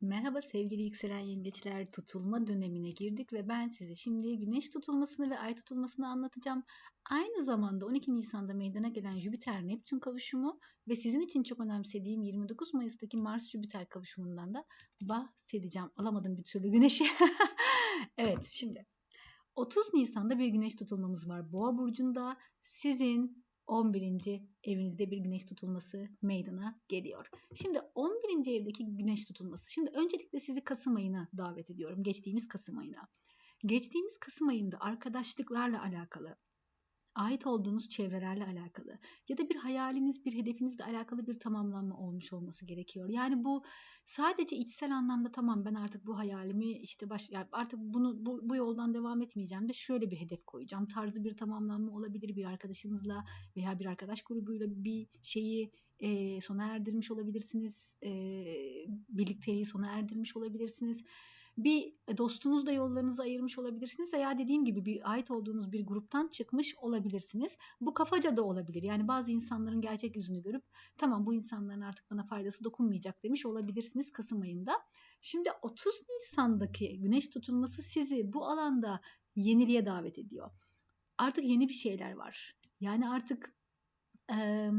Merhaba sevgili yükselen yengeçler tutulma dönemine girdik ve ben size şimdi güneş tutulmasını ve ay tutulmasını anlatacağım. Aynı zamanda 12 Nisan'da meydana gelen Jüpiter-Neptün kavuşumu ve sizin için çok önemsediğim 29 Mayıs'taki Mars-Jüpiter kavuşumundan da bahsedeceğim. Alamadım bir türlü güneşi. evet şimdi 30 Nisan'da bir güneş tutulmamız var. Boğa burcunda sizin 11. evinizde bir güneş tutulması meydana geliyor. Şimdi 11. evdeki güneş tutulması. Şimdi öncelikle sizi Kasım ayına davet ediyorum. Geçtiğimiz Kasım ayına. Geçtiğimiz Kasım ayında arkadaşlıklarla alakalı, ait olduğunuz çevrelerle alakalı ya da bir hayaliniz, bir hedefinizle alakalı bir tamamlanma olmuş olması gerekiyor. Yani bu sadece içsel anlamda tamam ben artık bu hayalimi işte baş, yani artık bunu bu, bu yoldan devam etmeyeceğim de şöyle bir hedef koyacağım. Tarzı bir tamamlanma olabilir bir arkadaşınızla veya bir arkadaş grubuyla bir şeyi e, sona erdirmiş olabilirsiniz. E, birlikteliği sona erdirmiş olabilirsiniz bir dostunuzla yollarınızı ayırmış olabilirsiniz veya dediğim gibi bir ait olduğunuz bir gruptan çıkmış olabilirsiniz. Bu kafaca da olabilir. Yani bazı insanların gerçek yüzünü görüp tamam bu insanların artık bana faydası dokunmayacak demiş olabilirsiniz Kasım ayında. Şimdi 30 Nisan'daki güneş tutulması sizi bu alanda yeniliğe davet ediyor. Artık yeni bir şeyler var. Yani artık e,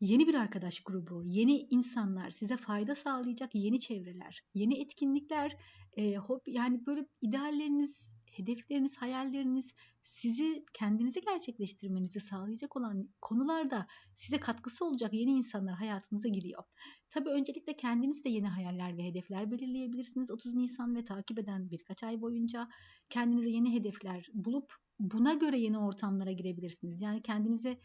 yeni bir arkadaş grubu, yeni insanlar, size fayda sağlayacak yeni çevreler, yeni etkinlikler, e, hobi, yani böyle idealleriniz, hedefleriniz, hayalleriniz sizi kendinizi gerçekleştirmenizi sağlayacak olan konularda size katkısı olacak yeni insanlar hayatınıza giriyor. Tabii öncelikle kendiniz de yeni hayaller ve hedefler belirleyebilirsiniz 30 Nisan ve takip eden birkaç ay boyunca kendinize yeni hedefler bulup buna göre yeni ortamlara girebilirsiniz. Yani kendinize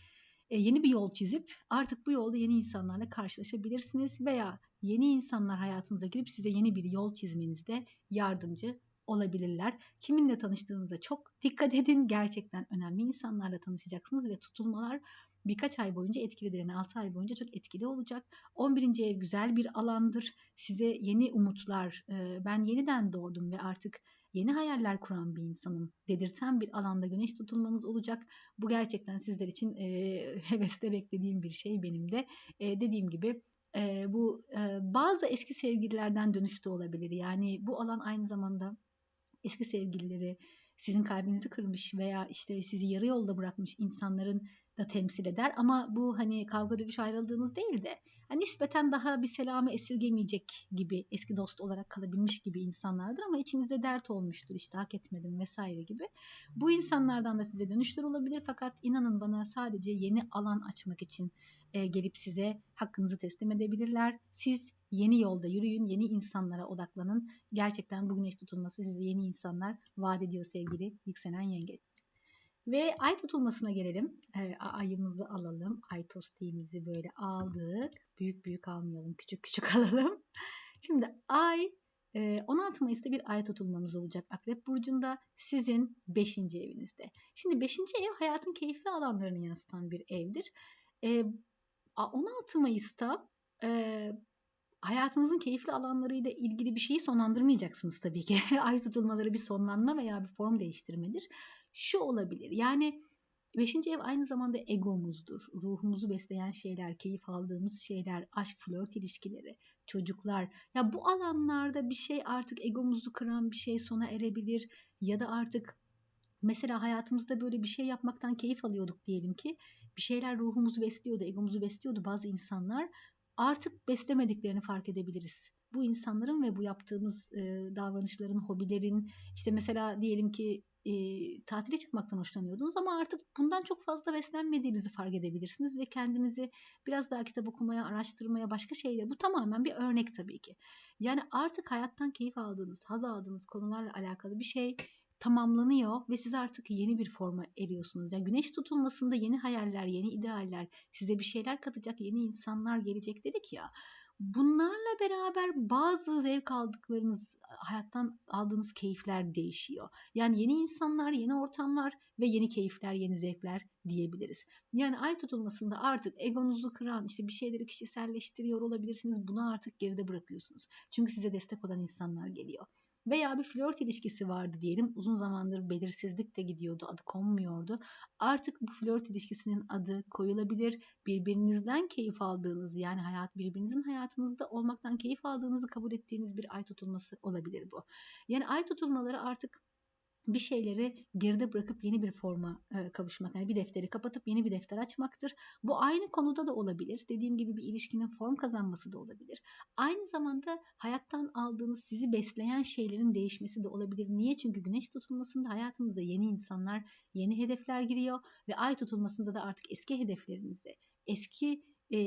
yeni bir yol çizip artık bu yolda yeni insanlarla karşılaşabilirsiniz veya yeni insanlar hayatınıza girip size yeni bir yol çizmenizde yardımcı olabilirler. Kiminle tanıştığınıza çok dikkat edin. Gerçekten önemli insanlarla tanışacaksınız ve tutulmalar birkaç ay boyunca etkilidir. Yani 6 ay boyunca çok etkili olacak. 11. ev güzel bir alandır. Size yeni umutlar, e, ben yeniden doğdum ve artık yeni hayaller kuran bir insanım dedirten bir alanda güneş tutulmanız olacak. Bu gerçekten sizler için e, hevesle beklediğim bir şey benim de. E, dediğim gibi bu bazı eski sevgililerden dönüşte olabilir. Yani bu alan aynı zamanda eski sevgilileri, sizin kalbinizi kırmış veya işte sizi yarı yolda bırakmış insanların da temsil eder. Ama bu hani kavga dövüş ayrıldığınız değil de hani nispeten daha bir selamı esirgemeyecek gibi eski dost olarak kalabilmiş gibi insanlardır ama içinizde dert olmuştur işte hak etmedim vesaire gibi. Bu insanlardan da size dönüşler olabilir fakat inanın bana sadece yeni alan açmak için e, gelip size hakkınızı teslim edebilirler. Siz yeni yolda yürüyün, yeni insanlara odaklanın. Gerçekten bu güneş tutulması size yeni insanlar vaat ediyor sevgili yükselen yengeç. Ve ay tutulmasına gelelim. E, ayımızı alalım. Ay tostiğimizi böyle aldık. Büyük büyük almayalım. Küçük küçük alalım. Şimdi ay 16 Mayıs'ta bir ay tutulmamız olacak Akrep Burcu'nda sizin 5. evinizde. Şimdi 5. ev hayatın keyifli alanlarını yansıtan bir evdir. 16 Mayıs'ta hayatınızın keyifli alanlarıyla ilgili bir şeyi sonlandırmayacaksınız tabii ki. Ay tutulmaları bir sonlanma veya bir form değiştirmedir. Şu olabilir yani Beşinci ev aynı zamanda egomuzdur. Ruhumuzu besleyen şeyler, keyif aldığımız şeyler, aşk, flört ilişkileri, çocuklar. Ya bu alanlarda bir şey artık egomuzu kıran bir şey sona erebilir ya da artık mesela hayatımızda böyle bir şey yapmaktan keyif alıyorduk diyelim ki bir şeyler ruhumuzu besliyordu, egomuzu besliyordu bazı insanlar artık beslemediklerini fark edebiliriz. Bu insanların ve bu yaptığımız e, davranışların, hobilerin işte mesela diyelim ki e, tatile çıkmaktan hoşlanıyordunuz ama artık bundan çok fazla beslenmediğinizi fark edebilirsiniz ve kendinizi biraz daha kitap okumaya, araştırmaya, başka şeyler. Bu tamamen bir örnek tabii ki. Yani artık hayattan keyif aldığınız, haz aldığınız konularla alakalı bir şey tamamlanıyor ve siz artık yeni bir forma eriyorsunuz. Yani güneş tutulmasında yeni hayaller, yeni idealler, size bir şeyler katacak yeni insanlar gelecek dedik ya. Bunlarla beraber bazı zevk aldıklarınız, hayattan aldığınız keyifler değişiyor. Yani yeni insanlar, yeni ortamlar ve yeni keyifler, yeni zevkler diyebiliriz. Yani ay tutulmasında artık egonuzu kıran, işte bir şeyleri kişiselleştiriyor olabilirsiniz. Bunu artık geride bırakıyorsunuz. Çünkü size destek olan insanlar geliyor. Veya bir flört ilişkisi vardı diyelim. Uzun zamandır belirsizlik de gidiyordu, adı konmuyordu. Artık bu flört ilişkisinin adı koyulabilir. Birbirinizden keyif aldığınız yani hayat birbirinizin hayatınızda olmaktan keyif aldığınızı kabul ettiğiniz bir ay tutulması olabilir bu. Yani ay tutulmaları artık bir şeyleri geride bırakıp yeni bir forma e, kavuşmak. Yani bir defteri kapatıp yeni bir defter açmaktır. Bu aynı konuda da olabilir. Dediğim gibi bir ilişkinin form kazanması da olabilir. Aynı zamanda hayattan aldığınız sizi besleyen şeylerin değişmesi de olabilir. Niye? Çünkü güneş tutulmasında hayatınızda yeni insanlar, yeni hedefler giriyor ve ay tutulmasında da artık eski hedeflerinizi, eski e,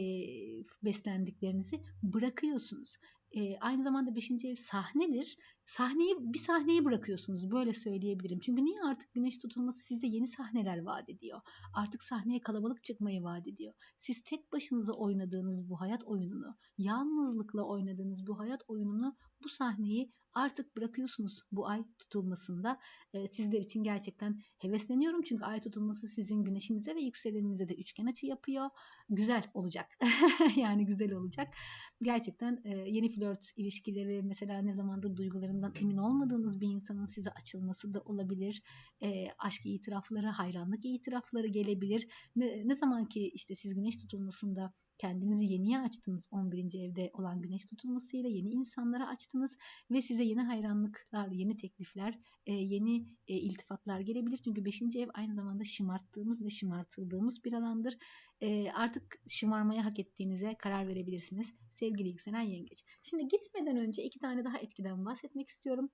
beslendiklerinizi bırakıyorsunuz. E, aynı zamanda 5. ev sahnedir. Sahneyi bir sahneyi bırakıyorsunuz böyle söyleyebilirim. Çünkü niye artık güneş tutulması size yeni sahneler vaat ediyor. Artık sahneye kalabalık çıkmayı vaat ediyor. Siz tek başınıza oynadığınız bu hayat oyununu, yalnızlıkla oynadığınız bu hayat oyununu bu sahneyi artık bırakıyorsunuz bu ay tutulmasında. E, sizler için gerçekten hevesleniyorum çünkü ay tutulması sizin güneşinize ve yükseleninize de üçgen açı yapıyor. Güzel olacak. yani güzel olacak. Gerçekten e, yeni flört ilişkileri mesela ne zamandır duygularından emin olmadığınız bir insanın size açılması da olabilir. E, aşk itirafları, hayranlık itirafları gelebilir. Ne, ne zaman ki işte siz güneş tutulmasında kendinizi yeniye açtınız 11. evde olan güneş tutulmasıyla yeni insanlara açtınız ve size yeni hayranlıklar, yeni teklifler, e, yeni e, iltifatlar gelebilir. Çünkü 5. ev aynı zamanda şımarttığımız ve şımartıldığımız bir alandır. E, artık şımarmaya hak ettiğinize karar verebilirsiniz sevgili yükselen yengeç. Şimdi gitmeden önce iki tane daha etkiden bahsetmek istiyorum.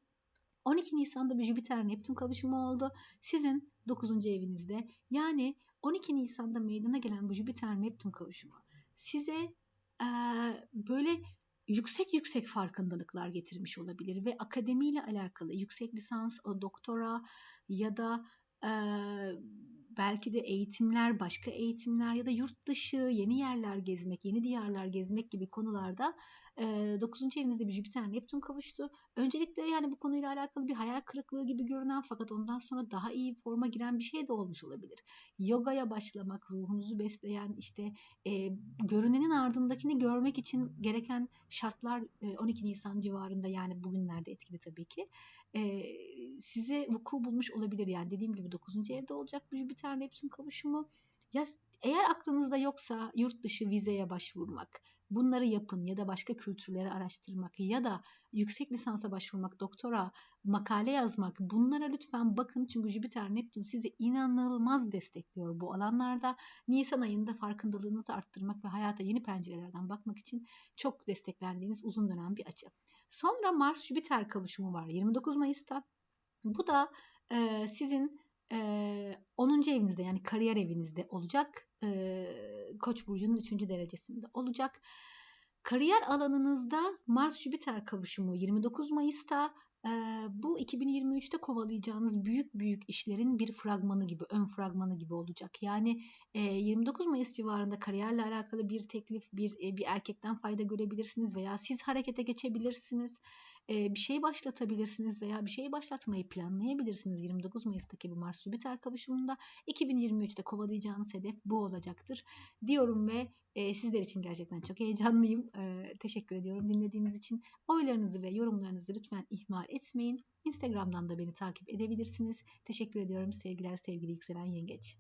12 Nisan'da bir Jüpiter Neptün kavuşumu oldu. Sizin 9. evinizde yani 12 Nisan'da meydana gelen bu Jüpiter Neptün kavuşumu size e, böyle yüksek yüksek farkındalıklar getirmiş olabilir ve akademiyle alakalı yüksek lisans, doktora ya da e, belki de eğitimler, başka eğitimler ya da yurt dışı yeni yerler gezmek, yeni diyarlar gezmek gibi konularda e, 9. evinizde bir Jüpiter Neptün kavuştu. Öncelikle yani bu konuyla alakalı bir hayal kırıklığı gibi görünen fakat ondan sonra daha iyi forma giren bir şey de olmuş olabilir. Yogaya başlamak, ruhunuzu besleyen işte e, görünenin ardındakini görmek için gereken şartlar e, 12 Nisan civarında yani bugünlerde etkili tabii ki. E, size vuku bulmuş olabilir yani dediğim gibi 9. evde olacak bu Jüpiter Neptün kavuşumu. Ya eğer aklınızda yoksa yurt dışı vizeye başvurmak, bunları yapın ya da başka kültürleri araştırmak ya da yüksek lisansa başvurmak, doktora, makale yazmak bunlara lütfen bakın çünkü Jüpiter Neptün sizi inanılmaz destekliyor bu alanlarda. Nisan ayında farkındalığınızı arttırmak ve hayata yeni pencerelerden bakmak için çok desteklendiğiniz uzun dönem bir açı. Sonra Mars Jüpiter kavuşumu var 29 Mayıs'ta. Bu da e, sizin e, 10. evinizde yani kariyer evinizde olacak. E, Koç burcunun 3. derecesinde olacak. Kariyer alanınızda Mars Jüpiter kavuşumu 29 Mayıs'ta bu 2023'te kovalayacağınız büyük büyük işlerin bir fragmanı gibi, ön fragmanı gibi olacak. Yani e, 29 Mayıs civarında kariyerle alakalı bir teklif, bir bir erkekten fayda görebilirsiniz veya siz harekete geçebilirsiniz bir şey başlatabilirsiniz veya bir şey başlatmayı planlayabilirsiniz 29 Mayıs'taki bu Mars Jüpiter kavuşumunda 2023'te kovalayacağınız hedef bu olacaktır diyorum ve sizler için gerçekten çok heyecanlıyım. Teşekkür ediyorum dinlediğiniz için. Oylarınızı ve yorumlarınızı lütfen ihmal etmeyin. Instagram'dan da beni takip edebilirsiniz. Teşekkür ediyorum sevgiler sevgili yükselen yengeç.